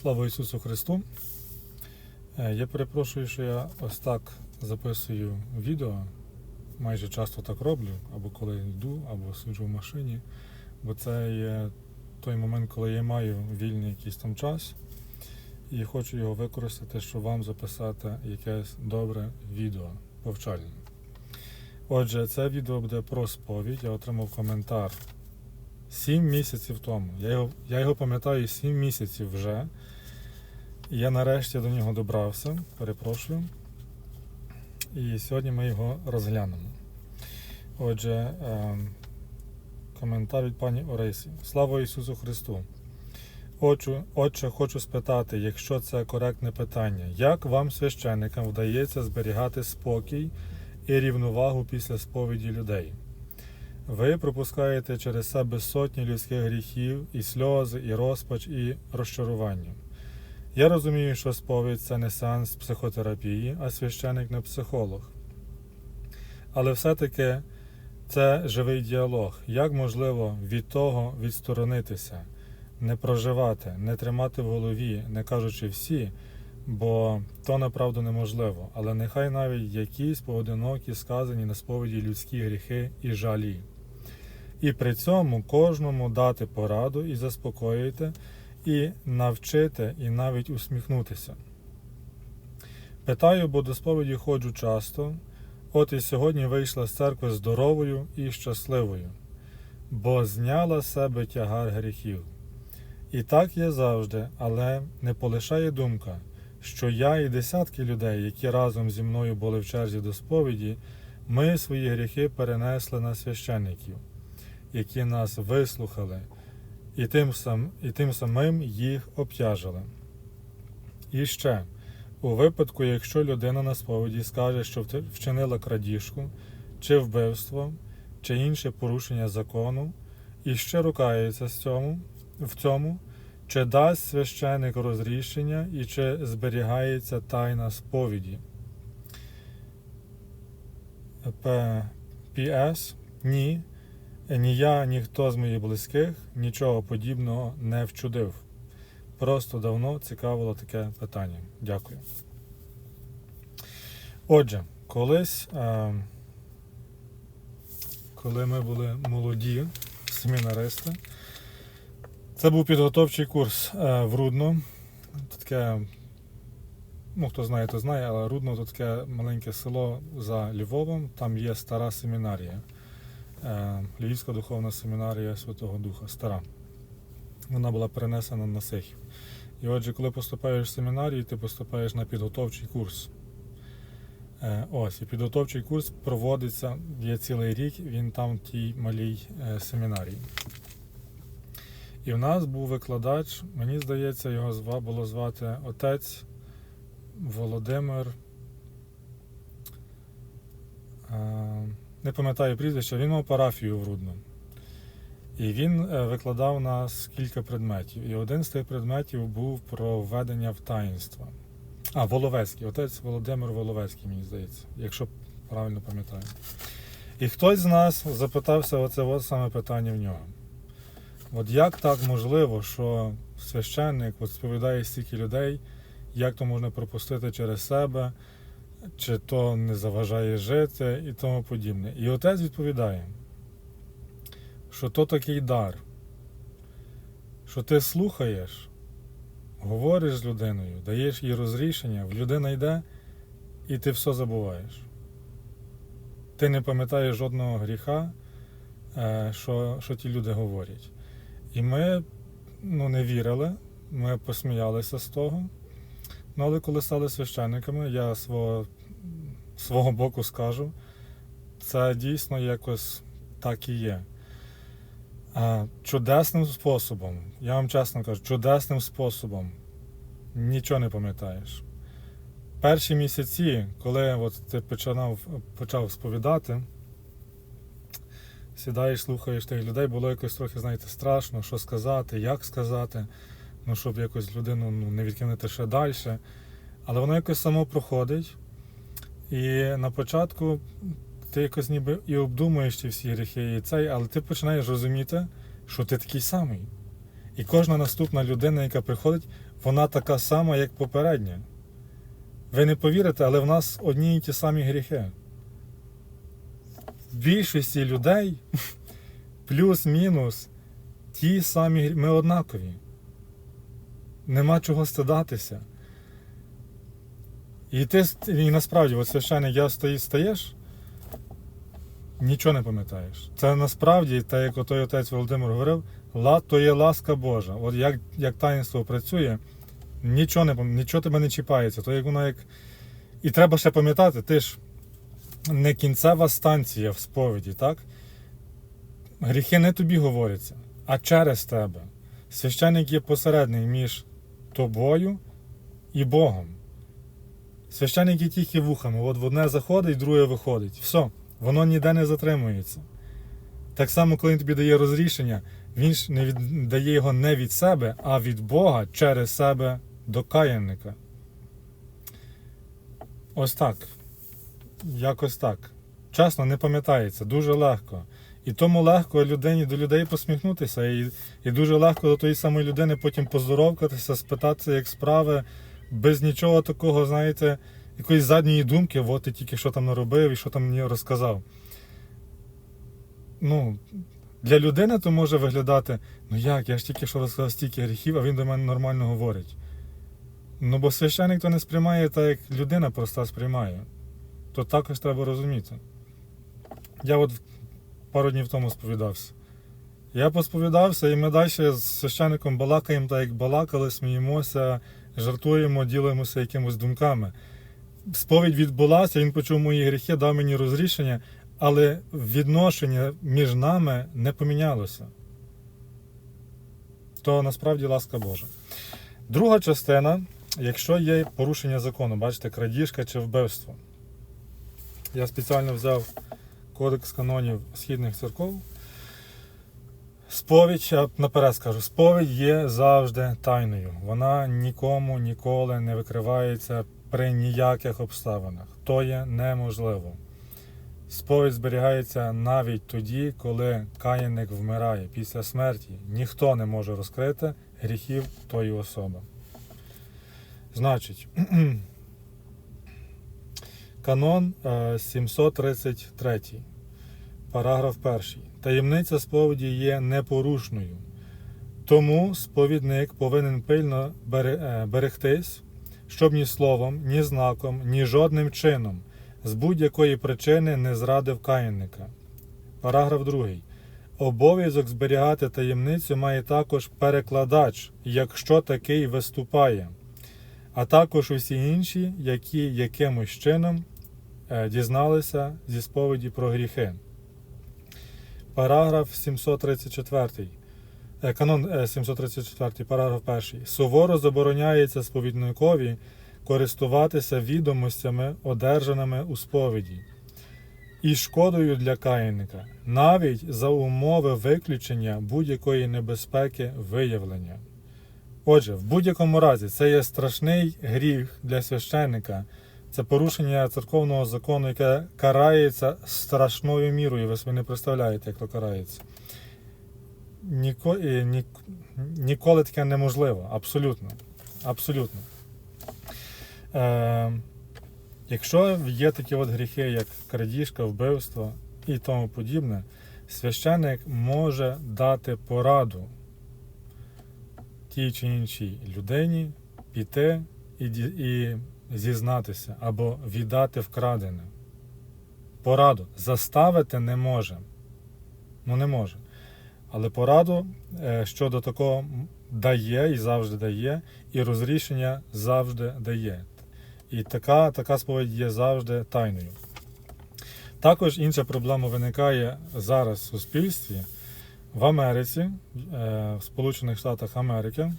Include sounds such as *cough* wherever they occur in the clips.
Слава Ісусу Христу! Е, Я перепрошую, що я ось так записую відео. Майже часто так роблю, або коли йду, або сиджу в машині. Бо це є той момент, коли я маю вільний якийсь там час і хочу його використати, щоб вам записати якесь добре відео повчальне. Отже, це відео буде про сповідь. Я отримав коментар 7 місяців тому. Я його, я його пам'ятаю 7 місяців вже. Я нарешті до нього добрався. Перепрошую. І сьогодні ми його розглянемо. Отже, е, коментар від пані Орисі. Слава Ісусу Христу! Отче, отче, хочу спитати, якщо це коректне питання, як вам, священникам, вдається зберігати спокій і рівновагу після сповіді людей? Ви пропускаєте через себе сотні людських гріхів, і сльози, і розпач, і розчарування. Я розумію, що сповідь це не сеанс психотерапії, а священик не психолог. Але все-таки це живий діалог. Як можливо від того відсторонитися, не проживати, не тримати в голові, не кажучи всі, бо то направду неможливо. Але нехай навіть якісь поодинокі сказані на сповіді людські гріхи і жалі. І при цьому кожному дати пораду і заспокоїти, і навчити, і навіть усміхнутися. Питаю, бо до сповіді ходжу часто. От і сьогодні вийшла з церкви здоровою і щасливою, бо зняла себе тягар гріхів. І так є завжди, але не полишає думка, що я і десятки людей, які разом зі мною були в черзі до сповіді, ми свої гріхи перенесли на священників, які нас вислухали, і тим, сам, і тим самим їх обтяжили. І ще. У випадку, якщо людина на сповіді скаже, що вчинила крадіжку, чи вбивство, чи інше порушення закону, і ще рукається з цьому, в цьому, чи дасть священик розрішення і чи зберігається тайна сповіді. П.П.С. Ні. Ні я, ні хто з моїх близьких нічого подібного не вчудив. Просто давно цікавило таке питання. Дякую. Отже, колись, е, коли ми були молоді семінаристи, це був підготовчий курс е, в Рудно. Таке, ну хто знає, то знає, але Рудно це таке маленьке село за Львовом, там є стара семінарія. Е, Львівська духовна семінарія Святого Духа, стара. Вона була перенесена на Сихів. І отже, коли поступаєш в семінарію, ти поступаєш на підготовчий курс. Е, Ось, і підготовчий курс проводиться є цілий рік, він там в тій малій е, семінарії. І в нас був викладач, мені здається, його було звати отець Володимир. Не пам'ятаю прізвища, він мав парафію в Рудно. І він е, викладав нас кілька предметів. І один з тих предметів був про введення в таїнство. А, Воловецький, отець Володимир Воловецький, мені здається, якщо правильно пам'ятаю. І хтось з нас запитався оце от саме питання в нього. От як так можливо, що священник от сповідає стільки людей, як то можна пропустити через себе, чи то не заважає жити і тому подібне. І отець відповідає що то такий дар, що ти слухаєш, говориш з людиною, даєш їй розрішення, людина йде і ти все забуваєш. Ти не пам'ятаєш жодного гріха, е, що що ті люди говорять. І ми ну, не вірили, ми посміялися з того. Ну, але коли стали священниками, я свого, свого боку скажу, це дійсно якось так і є. А, Чудесним способом, я вам чесно кажу, чудесним способом нічого не пам'ятаєш. Перші місяці, коли от ти починав, почав сповідати, сідаєш, слухаєш тих людей, було якось трохи, знаєте, страшно, що сказати, як сказати, ну, щоб якось людину ну, не відкинути ще далі. Але воно якось само проходить. І на початку ти якось ніби і обдумуєш ці всі гріхи, і цей, але ти починаєш розуміти, що ти такий самий. І кожна наступна людина, яка приходить, вона така сама, як попередня. Ви не повірите, але в нас одні і ті самі гріхи. В більшості людей *laughs* плюс-мінус ті самі грі- Ми однакові. Нема чого стидатися. І ти і насправді, от священник, я стої, стаєш, нічого не пам'ятаєш. Це насправді, так як отой отець Володимир говорив, то є ласка Божа. От як, як таїнство працює, нічого не нічого тебе не чіпається. То як воно як. І треба ще пам'ятати, ти ж не кінцева станція в сповіді, так? Гріхи не тобі говоряться, а через тебе. Священник є посередник між тобою і Богом. Священник є тільки вухами. От в одне заходить, друге виходить. Все, воно ніде не затримується. Так само, коли він тобі дає розрішення, він ж не від... дає його не від себе, а від Бога через себе до каянника. Ось так. Якось так. Чесно, не пам'ятається, дуже легко. І тому легко людині до людей посміхнутися, і, і дуже легко до тої самої людини потім поздоровкатися, спитатися, як справи, без нічого такого, знаєте, якоїсь задньої думки, от ти тільки що там наробив і що там мені розказав. Ну, для людини то може виглядати, ну як, я ж тільки що розказав стільки гріхів, а він до мене нормально говорить. Ну, бо священик то не сприймає так, як людина проста сприймає. То також треба розуміти. Я от пару днів тому сповідався. Я посповідався, і ми далі з священником балакаємо, так як балакали, сміємося, жартуємо, ділимося якимось думками. Сповідь відбулася, він почув мої гріхи, дав мені розрішення, але відношення між нами не помінялося. То насправді ласка Божа. Друга частина, якщо є порушення закону, бачите, крадіжка чи вбивство. Я спеціально взяв Кодекс канонів східних церков. Сповідь, я наперед скажу, сповідь є завжди тайною. Вона нікому ніколи не викривається при ніяких обставинах. То є неможливо. Сповідь зберігається навіть тоді, коли каїнник вмирає після смерті. Ніхто не може розкрити гріхів тої особи. Значить, *clears throat* канон е, 733, параграф 1. Таємниця сповіді є непорушною. Тому сповідник повинен пильно е, берегтись, щоб ні словом, ні знаком, ні жодним чином з будь-якої причини не зрадив каїнника. Параграф 2. Обов'язок зберігати таємницю має також перекладач, якщо такий виступає, а також усі інші, які якимось чином е, дізналися зі сповіді про гріхи. Параграф 734. Е, Канон е, 734, параграф 1. Суворо забороняється сповідникові користуватися відомостями, одержаними у сповіді, і шкодою для каїнника, навіть за умови виключення будь-якої небезпеки виявлення. Отже, в будь-якому разі це є страшний гріх для священника. Це порушення церковного закону, яке карається страшною мірою. Ви собі не представляєте, як то карається. Ніко, ні, ніколи таке неможливо. Абсолютно. Абсолютно. Е, якщо є такі от гріхи, як крадіжка, вбивство і тому подібне, священник може дати пораду тій чи іншій людині піти і, і зізнатися або віддати вкрадене. Пораду заставити не може. Ну не може. Але пораду е, щодо такого дає і завжди дає, і розрішення завжди дає. І така, така сповідь є завжди тайною. Також інша проблема виникає зараз в суспільстві. В Америці, е, в Сполучених Штатах Америки,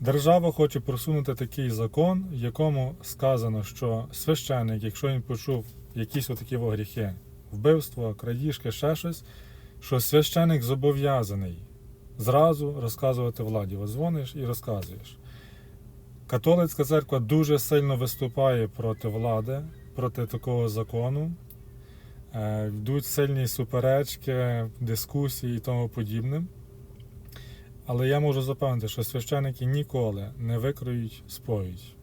держава хоче просунути такий закон, в якому сказано, що священник, якщо він почув якісь отакі гріхи, вбивство, крадіжки, ще щось, що священик зобов'язаний зразу розказувати владі. От дзвониш і розказуєш. Католицька церква дуже сильно виступає проти влади, проти такого закону. Е, Йдуть сильні суперечки, дискусії і тому подібне. Але я можу запевнити, що священики ніколи не викроють сповідь.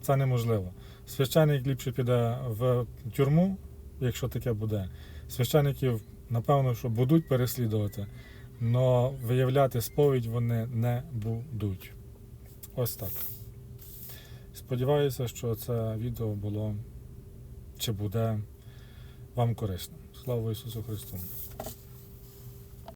Це неможливо. Священик ліпше піде в тюрму, якщо таке буде. Священиків, напевно, що будуть переслідувати, але виявляти сповідь вони не будуть. Ось так. Сподіваюся, що це відео було чи буде вам корисним. Слава Ісусу Христу!